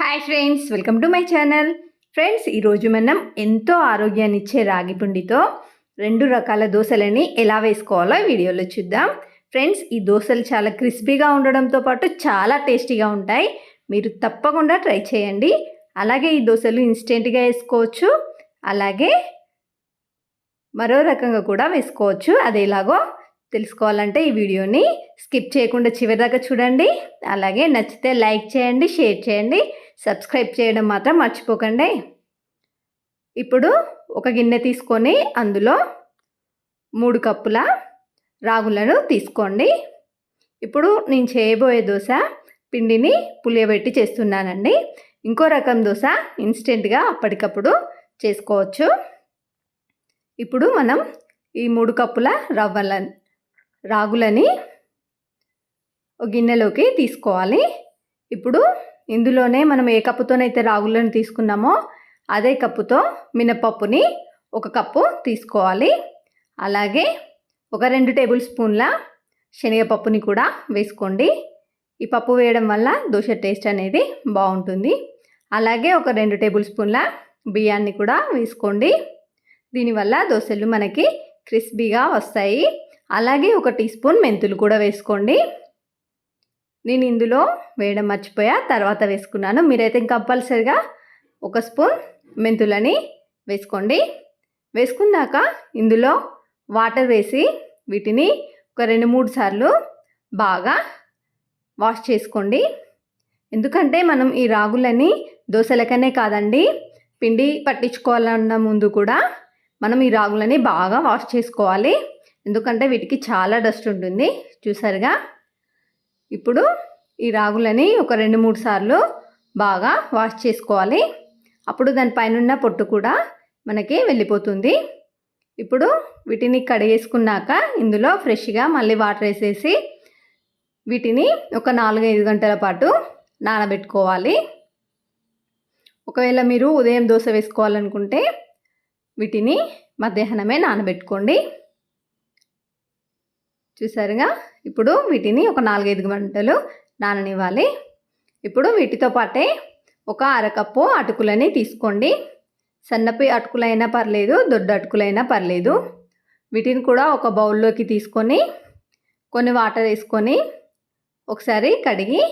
Hi friends welcome to my channel friends ఈరోజు మనం ఎంతో ఆరోగ్యాన్ని ఇచ్చే రాగి పిండితో రెండు రకాల దోశలని ఎలా వేసుకోవాలో ఈ వీడియోలో చూద్దాం. ఫ్రెండ్స్ ఈ దోశలు చాలా క్రిస్పీగా ఉండడంతో పాటు చాలా టేస్టీగా ఉంటాయి. మీరు తప్పకుండా ట్రై చేయండి. అలాగే ఈ దోశలు ఇన్స్టెంట్గా వేసుకోవచ్చు. అలాగే మరో రకంగా కూడా వేసుకోవచ్చు. అది ఎలాగో తెలుసుకోవాలంటే ఈ వీడియోని స్కిప్ చేయకుండా చివరిదాకా చూడండి. అలాగే నచ్చితే లైక్ చేయండి షేర్ చేయండి. సబ్స్క్రైబ్ చేయడం మాత్రం మర్చిపోకండి. ఇప్పుడు ఒక గిన్నె తీసుకొని అందులో మూడు కప్పుల రాగులను తీసుకోండి. ఇప్పుడు నేను చేయబోయే దోశ పిండిని పులియబెట్టి చేస్తున్నానండి. ఇంకో రకం దోశ ఇన్స్టెంట్గా అప్పటికప్పుడు చేసుకోవచ్చు. ఇప్పుడు మనం ఈ మూడు కప్పుల రవ్వల రాగులని ఒక గిన్నెలోకి తీసుకోవాలి. ఇప్పుడు ఇందులోనే మనం ఏ కప్పుతోనైతే రాగులను తీసుకున్నామో అదే కప్పుతో మినపప్పుని ఒక కప్పు తీసుకోవాలి. అలాగే ఒక రెండు టేబుల్ స్పూన్ల శనగపప్పుని కూడా వేసుకోండి. ఈ పప్పు వేయడం వల్ల దోశ టేస్ట్ అనేది బాగుంటుంది. అలాగే ఒక రెండు టేబుల్ స్పూన్ల బియ్యాన్ని కూడా వేసుకోండి. దీనివల్ల దోశలు మనకి క్రిస్పీగా వస్తాయి. అలాగే ఒక టీ స్పూన్ మెంతులు కూడా వేసుకోండి. నేను ఇందులో వేయడం మర్చిపోయా తర్వాత వేసుకున్నాను. మీరైతే కంపల్సరిగా ఒక స్పూన్ మెంతులని వేసుకోండి. వేసుకున్నాక ఇందులో వాటర్ వేసి వీటిని ఒక రెండు మూడు సార్లు బాగా వాష్ చేసుకోండి. ఎందుకంటే మనం ఈ రాగులని దోశలకనే కాదండి పిండి పట్టించుకోవాలన్న ముందు కూడా మనం ఈ రాగులని బాగా వాష్ చేసుకోవాలి. ఎందుకంటే వీటికి చాలా డస్ట్ ఉంటుంది. చూసారుగా? ఇప్పుడు ఈ రాగులని ఒక రెండు మూడు సార్లు బాగా వాష్ చేసుకోవాలి. అప్పుడు దానిపైన ఉన్న పొట్టు కూడా మనకి వెళ్ళిపోతుంది. ఇప్పుడు వీటిని కడిగేసుకున్నాక ఇందులో ఫ్రెష్గా మళ్ళీ వాటర్ వేసేసి వీటిని ఒక నాలుగైదు గంటల పాటు నానబెట్టుకోవాలి. ఒకవేళ మీరు ఉదయం దోశ వేసుకోవాలనుకుంటే వీటిని మధ్యాహ్నమే నానబెట్టుకోండి. చూసారుగా? ఇప్పుడు వీటిని ఒక నాలుగైదు గంటలు నాననివ్వాలి. ఇప్పుడు వీటితో పాటే ఒక అరకప్పు అటుకులని తీసుకోండి. సన్నపి అటుకులైనా పర్లేదు దొడ్డ అటుకులైనా పర్లేదు. వీటిని కూడా ఒక బౌల్లోకి తీసుకొని కొన్ని వాటర్ వేసుకొని ఒకసారి కడిగి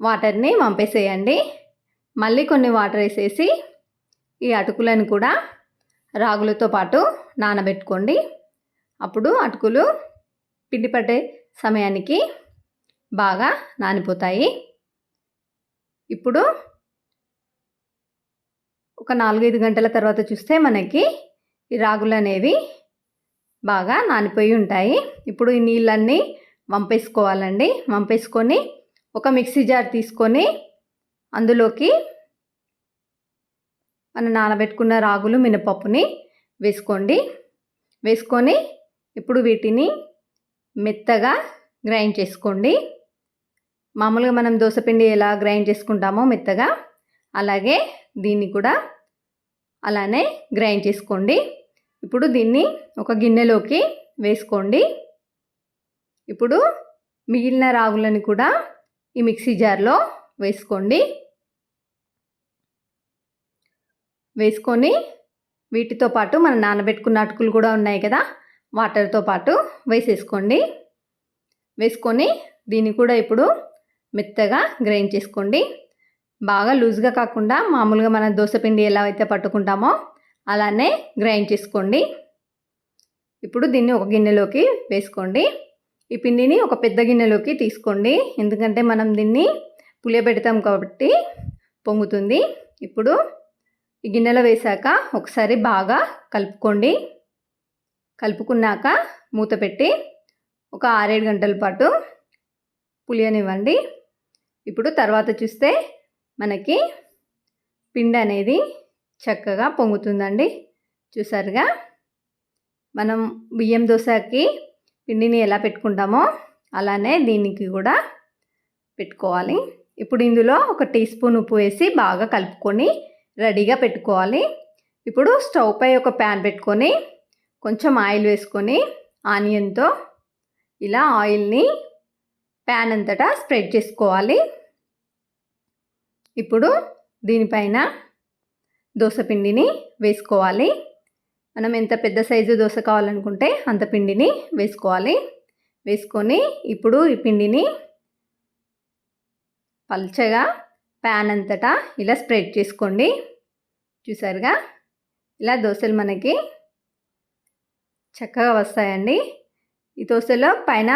వాటర్ని పంపేసేయండి మళ్ళీ కొన్ని వాటర్ వేసేసి ఈ అటుకులను కూడా రాగులతో పాటు నానబెట్టుకోండి. అప్పుడు అటుకులు పిండి పట్టే సమయానికి బాగా నానిపోతాయి. ఇప్పుడు ఒక నాలుగైదు గంటల తర్వాత చూస్తే మనకి ఈ రాగులు అనేవి బాగా నానిపోయి ఉంటాయి. ఇప్పుడు ఈ నీళ్ళన్నీ వంపేసుకోవాలండి. వంపేసుకొని ఒక మిక్సీ జార్ తీసుకొని అందులోకి మనం నానబెట్టుకున్న రాగులు మినపప్పుని వేసుకోండి. వేసుకొని ఇప్పుడు వీటిని మెత్తగా గ్రైండ్ చేసుకోండి. మామూలుగా మనం దోశపిండి ఎలా గ్రైండ్ చేసుకుంటామో మెత్తగా అలాగే దీన్ని కూడా అలానే గ్రైండ్ చేసుకోండి. ఇప్పుడు దీన్ని ఒక గిన్నెలోకి వేసుకోండి. ఇప్పుడు మిగిలిన రాగులను కూడా ఈ మిక్సీ జార్లో వేసుకోండి. వేసుకొని వీటితో పాటు మనం నానబెట్టుకున్న అటుకులు కూడా ఉన్నాయి కదా వాటర్తో పాటు వేసేసుకోండి. వేసుకొని దీన్ని కూడా ఇప్పుడు మెత్తగా గ్రైండ్ చేసుకోండి. బాగా లూజ్గా కాకుండా మామూలుగా మన దోశపిండి ఎలా అయితే పట్టుకుంటామో అలానే గ్రైండ్ చేసుకోండి. ఇప్పుడు దీన్ని ఒక గిన్నెలోకి వేసుకోండి. ఈ పిండిని ఒక పెద్ద గిన్నెలోకి తీసుకోండి. ఎందుకంటే మనం దీన్ని పులియబెడతాం కాబట్టి పొంగుతుంది. ఇప్పుడు ఈ గిన్నెలో వేసాక ఒకసారి బాగా కలుపుకోండి. కలుపుకున్నాక మూత పెట్టి ఒక ఆరేడు గంటల పాటు పులియనివ్వండి. ఇప్పుడు తర్వాత చూస్తే మనకి పిండి అనేది చక్కగా పొంగుతుందండి. చూసారుగా? మనం బియ్యం దోశకి పిండిని ఎలా పెట్టుకుంటామో అలానే దీనికి కూడా పెట్టుకోవాలి. ఇప్పుడు ఇందులో ఒక టీ స్పూన్ ఉప్పు వేసి బాగా కలుపుకొని రెడీగా పెట్టుకోవాలి. ఇప్పుడు స్టవ్ పై ఒక ప్యాన్ పెట్టుకొని కొంచెం ఆయిల్ వేసుకొని ఆనియన్తో ఇలా ఆయిల్ని ప్యాన్ అంతటా స్ప్రెడ్ చేసుకోవాలి. ఇప్పుడు దీనిపైన దోశ పిండిని వేసుకోవాలి. మనం ఎంత పెద్ద సైజు దోశ కావాలనుకుంటే అంత పిండిని వేసుకోవాలి. వేసుకొని ఇప్పుడు ఈ పిండిని పల్చగా ప్యాన్ అంతటా ఇలా స్ప్రెడ్ చేసుకోండి. చూసారుగా? ఇలా దోశలు మనకి చక్కగా వస్తాయండి. ఈ దోశలో పైన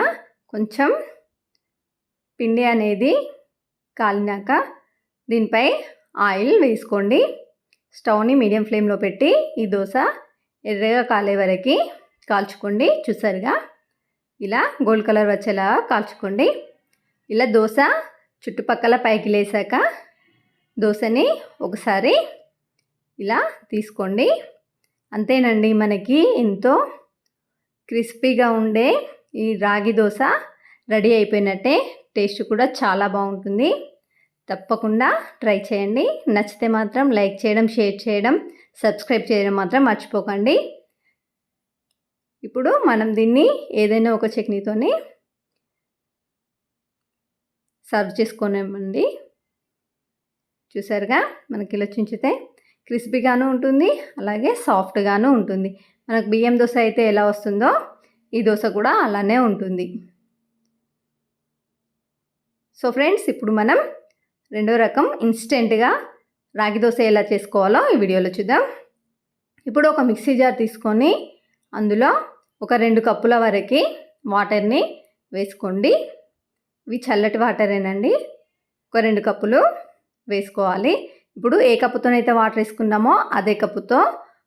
కొంచెం పిండి అనేది కాలినాక దీనిపై ఆయిల్ వేసుకోండి. స్టవ్ని మీడియం ఫ్లేమ్లో పెట్టి ఈ దోశ ఎర్రగా కాలే వరకు కాల్చుకోండి. చూసారుగా? ఇలా గోల్డ్ కలర్ వచ్చేలా కాల్చుకోండి. ఇలా దోశ చుట్టుపక్కల పైకి లేసాక దోశని ఒకసారి ఇలా తీసుకోండి. అంతేనండి మనకి ఎంతో క్రిస్పీగా ఉండే ఈ రాగి దోశ రెడీ అయిపోయినట్టే టేస్ట్ కూడా చాలా బాగుంటుంది. తప్పకుండా ట్రై చేయండి. నచ్చితే మాత్రం లైక్ చేయడం షేర్ చేయడం సబ్స్క్రైబ్ చేయడం మాత్రం మర్చిపోకండి. ఇప్పుడు మనం దీన్ని ఏదైనా ఒక చట్నీతోని సర్వ్ చేసుకోనివ్వండి. చూసారుగా? మనకి ఇలా చించితే క్రిస్పీగాను ఉంటుంది అలాగే సాఫ్ట్గాను ఉంటుంది. మనకు బియ్యం దోశ అయితే ఎలా వస్తుందో ఈ దోశ కూడా అలానే ఉంటుంది. సో ఫ్రెండ్స్ ఇప్పుడు మనం రెండో రకం ఇన్స్టెంట్గా రాగి దోశ ఎలా చేసుకోవాలో ఈ వీడియోలో చూద్దాం. ఇప్పుడు ఒక మిక్సీ జార్ తీసుకొని అందులో ఒక రెండు కప్పుల వరకు వాటర్ని వేసుకోండి. ఇవి చల్లటి వాటరేనండి. ఒక రెండు కప్పులు వేసుకోవాలి. ఇప్పుడు ఏ కప్పుతోనైతే వాటర్ వేసుకున్నామో అదే కప్పుతో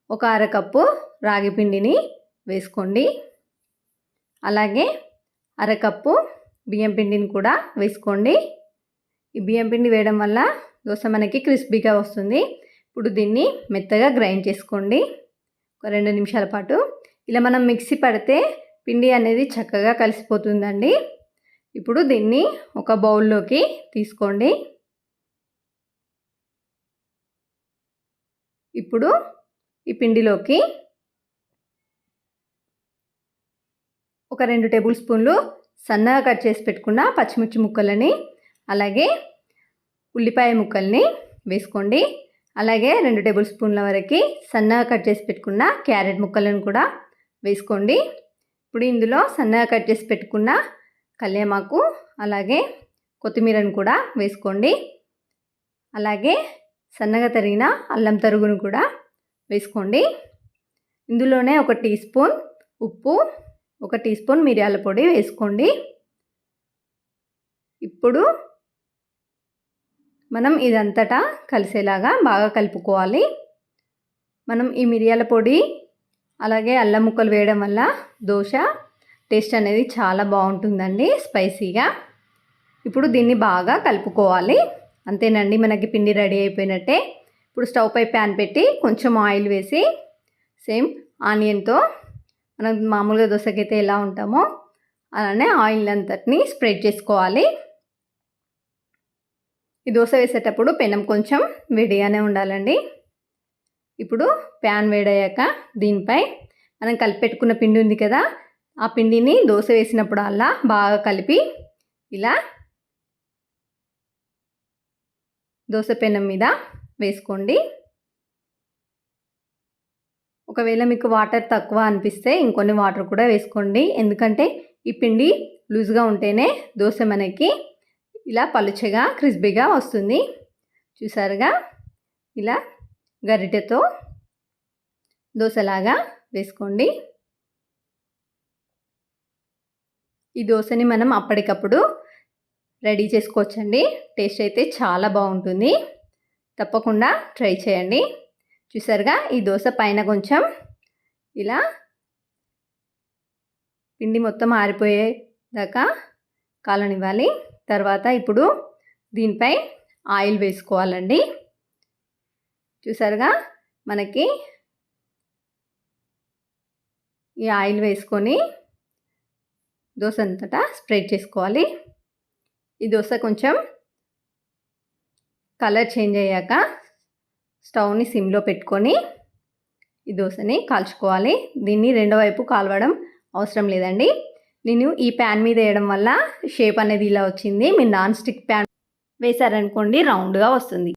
ఒక అరకప్పు రాగి పిండిని వేసుకోండి. అలాగే అరకప్పు బియ్యం పిండిని కూడా వేసుకోండి. ఈ బియ్యం పిండి వేయడం వల్ల దోశ మనకి క్రిస్పీగా వస్తుంది. ఇప్పుడు దీన్ని మెత్తగా గ్రైండ్ చేసుకోండి. ఒక రెండు నిమిషాల పాటు ఇలా మనం మిక్సీ పడితే పిండి అనేది చక్కగా కలిసిపోతుందండి. ఇప్పుడు దీన్ని ఒక బౌల్లోకి తీసుకోండి. ఇప్పుడు ఈ పిండిలోకి ఒక రెండు టేబుల్ స్పూన్లు సన్నగా కట్ చేసి పెట్టుకున్న పచ్చిమిర్చి ముక్కలని అలాగే ఉల్లిపాయ ముక్కల్ని వేసుకోండి. అలాగే రెండు టేబుల్ స్పూన్ల వరకు సన్నగా కట్ చేసి పెట్టుకున్న క్యారెట్ ముక్కలను కూడా వేసుకోండి. ఇప్పుడు ఇందులో సన్నగా కట్ చేసి పెట్టుకున్న కళ్యామాకు అలాగే కొత్తిమీరను కూడా వేసుకోండి. అలాగే సన్నగా తరిగిన అల్లం తరుగును కూడా వేసుకోండి. ఇందులోనే ఒక టీ స్పూన్ ఉప్పు ఒక టీ స్పూన్ మిరియాల పొడి వేసుకోండి. ఇప్పుడు మనం ఇదంతటా కలిసేలాగా బాగా కలుపుకోవాలి. మనం ఈ మిరియాల పొడి అలాగే అల్లం ముక్కలు వేయడం వల్ల దోశ టేస్ట్ అనేది చాలా బాగుంటుందండి స్పైసీగా. ఇప్పుడు దీన్ని బాగా కలుపుకోవాలి. అంతేనండి మనకి పిండి రెడీ అయిపోయినట్టే. ఇప్పుడు స్టవ్ పై ప్యాన్ పెట్టి కొంచెం ఆయిల్ వేసి సేమ్ ఆనియన్తో మనం మామూలుగా దోశకైతే ఎలా ఉంటామో అలానే ఆయిల్ అంతటిని స్ప్రెడ్ చేసుకోవాలి. ఈ దోశ వేసేటప్పుడు పెనం కొంచెం వేడిగానే ఉండాలండి. ఇప్పుడు ప్యాన్ వేడయ్యాక దీనిపై మనం కలిపెట్టుకున్న పిండి ఉంది కదా ఆ పిండిని దోశ వేసినప్పుడు అలా బాగా కలిపి ఇలా దోశ పెనం మీద వేసుకోండి. ఒకవేళ మీకు వాటర్ తక్కువ అనిపిస్తే ఇంకొన్ని వాటర్ కూడా వేసుకోండి. ఎందుకంటే ఈ పిండి లూజ్గా ఉంటేనే దోశ మనకి ఇలా పలుచగా క్రిస్పీగా వస్తుంది. చూసారుగా? ఇలా గరిటెతో దోశలాగా వేసుకోండి. ఈ దోశని మనం అప్పటికప్పుడు రెడీ చేసుకోవచ్చండి. టేస్ట్ అయితే చాలా బాగుంటుంది. తప్పకుండా ట్రై చేయండి. చూసారుగా ఈ దోశ పైన కొంచెం ఇలా పిండి మొత్తం ఆరిపోయేదాకా కాలనివ్వాలి. తర్వాత ఇప్పుడు దీనిపై ఆయిల్ వేసుకోవాలండి. చూసారుగా మనకి ఈ ఆయిల్ వేసుకొని దోశ అంతటా స్ప్రెడ్ చేసుకోవాలి. ఈ దోశ కొంచెం కలర్ చేంజ్ అయ్యాక స్టవ్ని సిమ్లో పెట్టుకొని ఈ దోశని కాల్చుకోవాలి. దీన్ని రెండో వైపు కాలవడం అవసరం లేదండి. నేను ఈ ప్యాన్ మీద వేయడం వల్ల షేప్ అనేది ఇలా వచ్చింది. మీరు నాన్ స్టిక్ ప్యాన్ వేశారనుకోండి రౌండ్గా వస్తుంది.